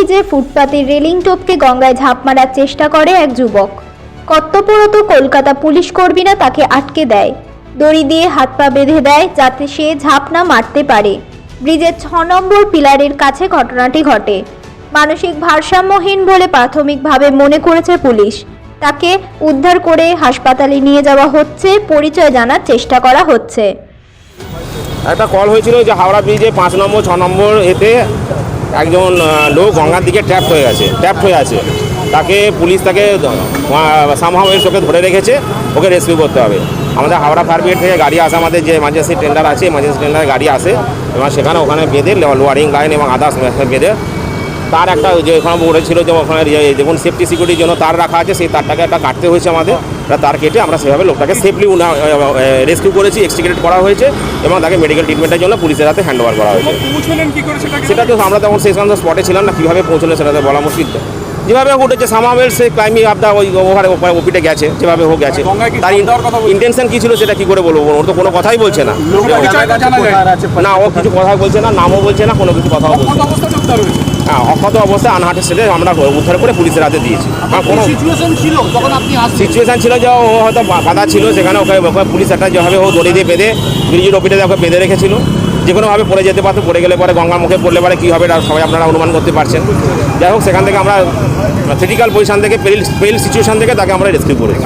ব্রিজে ফুটপাতের রেলিং টপকে গঙ্গায় ঝাঁপ মারার চেষ্টা করে এক যুবক। কর্তব্যরত কলকাতা পুলিশ কর্মীরা তাকে আটকে দেয়। দড়ি দিয়ে হাত পা বেঁধে দেয় যাতে সে ঝাঁপ না মারতে পারে। ব্রিজের ছ নম্বর পিলারের কাছে ঘটনাটি ঘটে। মানসিক ভারসাম্যহীন বলে প্রাথমিকভাবে মনে করেছে পুলিশ। তাকে উদ্ধার করে হাসপাতালে নিয়ে যাওয়া হচ্ছে, পরিচয় জানার চেষ্টা করা হচ্ছে। একটা কল হয়েছিল যে হাওড়া ব্রিজে পাঁচ নম্বর, ছ নম্বর এতে একজন লোক গঙ্গার দিকে ট্র্যাপ হয়ে গেছে ট্র্যাপ হয়ে আছে। তাকে পুলিশ তাকে সামহাওয়ের চোখে ধরে রেখেছে, ওকে রেস্কিউ করতে হবে। আমাদের হাওড়া ফায়ার ব্রিগেড থেকে গাড়ি আসে, আমাদের যে এমার্জেন্সি টেন্ডার আছে এমার্জেন্সি টেন্ডারে গাড়ি আসে এবং সেখানে ওখানে বেঁধে লোয়ারিং লাইন এবং আদার্স বেঁধে তার একটা যে ওখানে বলেছিল যে ওখানে দেখুন সেফটি সিকিউরিটির জন্য তার রাখা আছে সেই তারটাকে একটা কাটতে হয়েছে আমাদের। তার কেটে আমরা সেভাবে লোকটাকে সেফলি রেস্কিউ করেছি এক্সটিগ্রেট করা হয়েছে এবং তাকে মেডিকেল ট্রিটমেন্টের জন্য পুলিশের হাতে হ্যান্ড ওভার করা হয়েছে। পৌঁছলেন সেটা তো আমরা তখন সেই সময় স্পটে ছিলাম না কীভাবে পৌঁছলো সেটা তো বলা মুশকিল যেভাবে হোক উঠেছে সামামের সে ক্লাইমিং আপ দা ওই ওভারে ওপিটে গেছে যেভাবে হোক গেছে। তার? ইন্টেনশন কি ছিল সেটা কি করে বলব ওর তো কোনো কথাই বলছে না। না ও কিছু কথা বলছে না নামও বলছে না কোনো কিছু কথাও বলছে হ্যাঁ অক্ষত অবস্থায় আনহাটের সেটে আমরা উদ্ধার করে পুলিশের হাতে দিয়েছি। আর কোনো সিচুয়েশন ছিল যখন আপনি সিচুয়েশন ছিল যে ও হয়তো বাধা ছিল সেখানে ওকে ওকে পুলিশ একটা যেভাবে ও দড়ি দিয়ে বেঁধে ব্রিজের ওপিটে ওকে বেঁধে রেখেছিল। যে কোনোভাবে পড়ে যেতে পারতো পড়ে গেলে পরে গঙ্গার মুখে পড়লে পরে কী হবে এটা সবাই আপনারা অনুমান করতে পারছেন। যাই হোক সেখান থেকে আমরা ক্রিটিক্যাল পজিশন থেকে পেরিল পেরিল সিচুয়েশন থেকে তাকে আমরা রেস্কিউ করেছি।